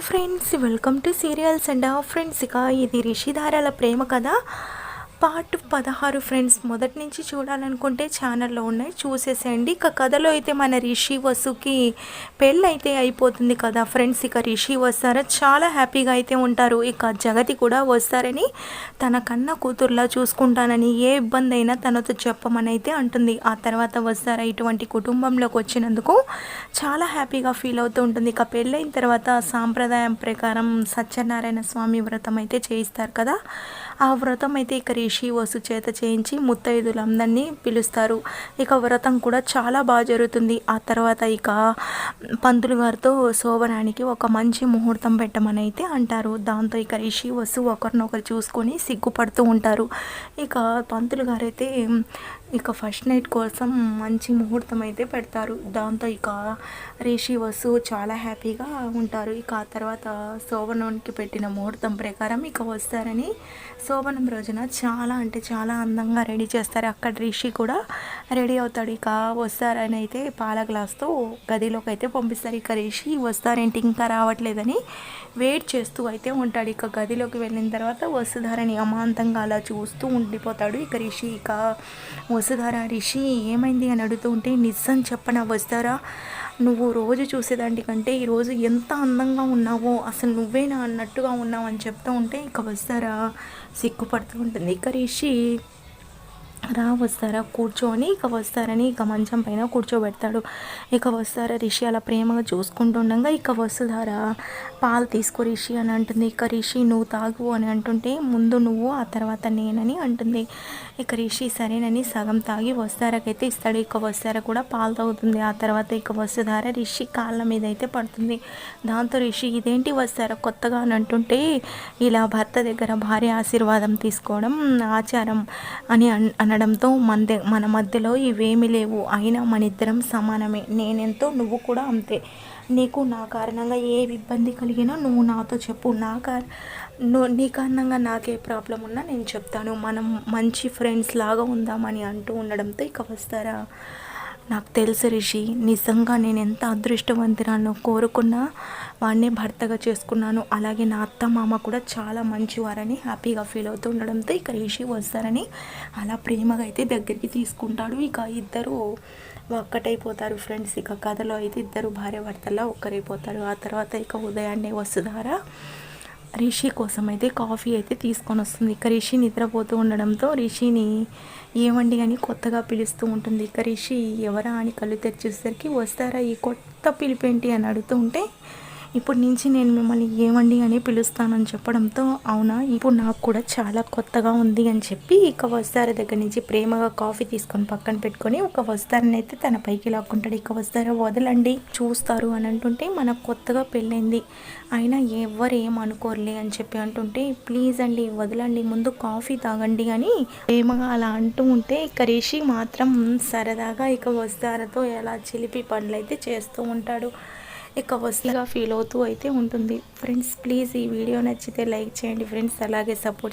Friends welcome to serials and friends ఇక ఇది రిషిధారాల ప్రేమ కదా పార్ట్ పదహారు ఫ్రెండ్స్ మొదటి నుంచి చూడాలనుకుంటే ఛానల్లో ఉన్నాయి. చూసేసేయండి. ఇక కథలో అయితే మన రిషి వసుకి పెళ్ళి అయితే అయిపోతుంది కదా ఫ్రెండ్స్. ఇక రిషి వస్తారా? చాలా హ్యాపీగా అయితే ఉంటారు. ఇక జగతి కూడా వస్తారని తన కన్న కూతుర్లా చూసుకుంటానని ఏ ఇబ్బంది అయినా తనతో చెప్పమని అయితే అంటుంది. ఆ తర్వాత వస్తారా? ఇటువంటి కుటుంబంలోకి వచ్చినందుకు చాలా హ్యాపీగా ఫీల్ అవుతూ ఉంటుంది. ఇక పెళ్ళైన తర్వాత సాంప్రదాయం ప్రకారం సత్యనారాయణ స్వామి వ్రతం అయితే చేయిస్తారు కదా. ఆ వ్రతం అయితే ఇక రిషి వసు చేత చేయించి ముత్తైదులందరినీ పిలుస్తారు. ఇక వ్రతం కూడా చాలా బాగా జరుగుతుంది. ఆ తర్వాత ఇక పంతులు గారితో శోభనానికి ఒక మంచి ముహూర్తం పెట్టమని అయితే అంటారు. దాంతో ఇక రిషి వసు ఒకరినొకరు చూసుకొని సిగ్గుపడుతూ ఉంటారు. ఇక పంతులు గారైతే ఇక ఫస్ట్ నైట్ కోసం మంచి ముహూర్తం అయితే పెడతారు. దాంతో ఇక రిషి వసు చాలా హ్యాపీగా ఉంటారు. ఇక ఆ తర్వాత శోభనంకి పెట్టిన ముహూర్తం ప్రకారం ఇక వస్తారని శోభనం రోజున చాలా అంటే చాలా అందంగా రెడీ చేస్తారు. అక్కడ రిషి కూడా రెడీ అవుతాడు. ఇక వస్తారని అయితే పాల గ్లాస్తో గదిలోకి అయితే పంపిస్తారు. ఇక రిషి వస్తారేంటి? ఇంకా రావట్లేదని వెయిట్ చేస్తూ అయితే ఉంటాడు. ఇక గదిలోకి వెళ్ళిన తర్వాత వసుధారని అమాంతంగా అలా చూస్తూ ఉండిపోతాడు. ఇక రిషి ఇక వసుధారా రిషి ఏమైంది అని అడుగుతూ ఉంటే నిజం చెప్పనా వస్తారా నువ్వు రోజు చూసేదానికంటే ఈరోజు ఎంత అందంగా ఉన్నావో అసలు నువ్వేనా అన్నట్టుగా ఉన్నావు అని చెప్తూ ఉంటే ఇక వస్తారా సిగ్గుపడుతూ ఉంటుంది. ఇక రిషి రా వస్తారా? కూర్చొని ఇక వస్తారని ఇక మంచం పైన కూర్చోబెడతాడు. ఇక వస్తారా రిషి? అలా ప్రేమగా చూసుకుంటుండగా ఇక వసుధారా పాలు తీసుకో రిషి అని అంటుంది. ఇక రిషి నువ్వు తాగు అని అంటుంటే ముందు నువ్వు ఆ తర్వాత నేనని అంటుంది. ఇక రిషి సరేనని సగం తాగి వస్తారకైతే ఇస్తాడు. ఇక వస్తారా కూడా పాలు తాగుతుంది. ఆ తర్వాత ఇక వసుధార రిషి కాళ్ళ మీద అయితే పడుతుంది. దాంతో రిషి ఇదేంటి వస్తారా కొత్తగా అని అంటుంటే ఇలా భర్త దగ్గర భార్య ఆశీర్వాదం తీసుకోవడం ఆచారం అని అనడంతో మన మన మధ్యలో ఇవేమీ లేవు. అయినా మన ఇద్దరం సమానమే. నేనెంతో నువ్వు కూడా అంతే. నీకు నా కారణంగా ఏ ఇబ్బంది కలిగినా నువ్వు నాతో చెప్పు. నా కార నీ కారణంగా నాకే ప్రాబ్లం ఉన్నా నేను చెప్తాను. మనం మంచి ఫ్రెండ్స్ లాగా ఉందామని అంటూ ఉండడంతో ఇక వస్తారా? నాకు తెలుసు రిషి నిజంగా నేను ఎంత అదృష్టవంతురానో కోరుకున్నా వాడినే భర్తగా చేసుకున్నాను. అలాగే నా అత్త మామ కూడా చాలా మంచివారని హ్యాపీగా ఫీల్ అవుతూ ఉండడంతో ఇక రిషి వస్తారని అలా ప్రేమగా అయితే దగ్గరికి తీసుకుంటాడు. ఇక ఇద్దరు ఒక్కటైపోతారు ఫ్రెండ్స్. ఇక కథలో అయితే ఇద్దరు భార్య భర్తల్లో ఒక్కరైపోతారు. ఆ తర్వాత ఇక ఉదయాన్నే వసుధారా రిషి కోసం అయితే కాఫీ అయితే తీసుకొని వస్తుంది ఇక రిషి నిద్రపోతూ ఉండడంతో రిషిని ఏమండి అని కొత్తగా పిలుస్తూ ఉంటుంది. ఇక రిషి ఎవరా అని కళ్ళు తెరిచేసరికి వస్తారా ఈ కొత్త పిలిపేంటి? అని అడుగుతూ ఉంటే ఇప్పుడు నుంచి నేను మిమ్మల్ని ఏమండి అని పిలుస్తానని చెప్పడంతో అవునా ఇప్పుడు నాకు కూడా చాలా కొత్తగా ఉంది అని చెప్పి ఇక వస్తార దగ్గర నుంచి ప్రేమగా కాఫీ తీసుకొని పక్కన పెట్టుకొని ఒక వస్తారని అయితే తన పైకి లాక్కుంటాడు. ఇక వస్తారా వదలండి చూస్తారు అని అంటుంటే మనకు కొత్తగా పెళ్ళైంది. అయినా ఎవరు ఏం అనుకోరులే అని చెప్పి అంటుంటే ప్లీజ్ అండి వదలండి ముందు కాఫీ తాగండి అని ప్రేమగా అలా అంటూ ఉంటే ఇక రిషి మాత్రం సరదాగా ఇక వస్తారతో ఎలా చిలిపి పనులు అయితే చేస్తూ ఉంటాడు. ఇక వస్తుగా ఫీల్ అవుతూ అయితే ఉంటుంది. ఫ్రెండ్స్ ప్లీజ్ ఈ వీడియో నచ్చితే లైక్ చేయండి. ఫ్రెండ్స్ అలాగే సపోర్ట్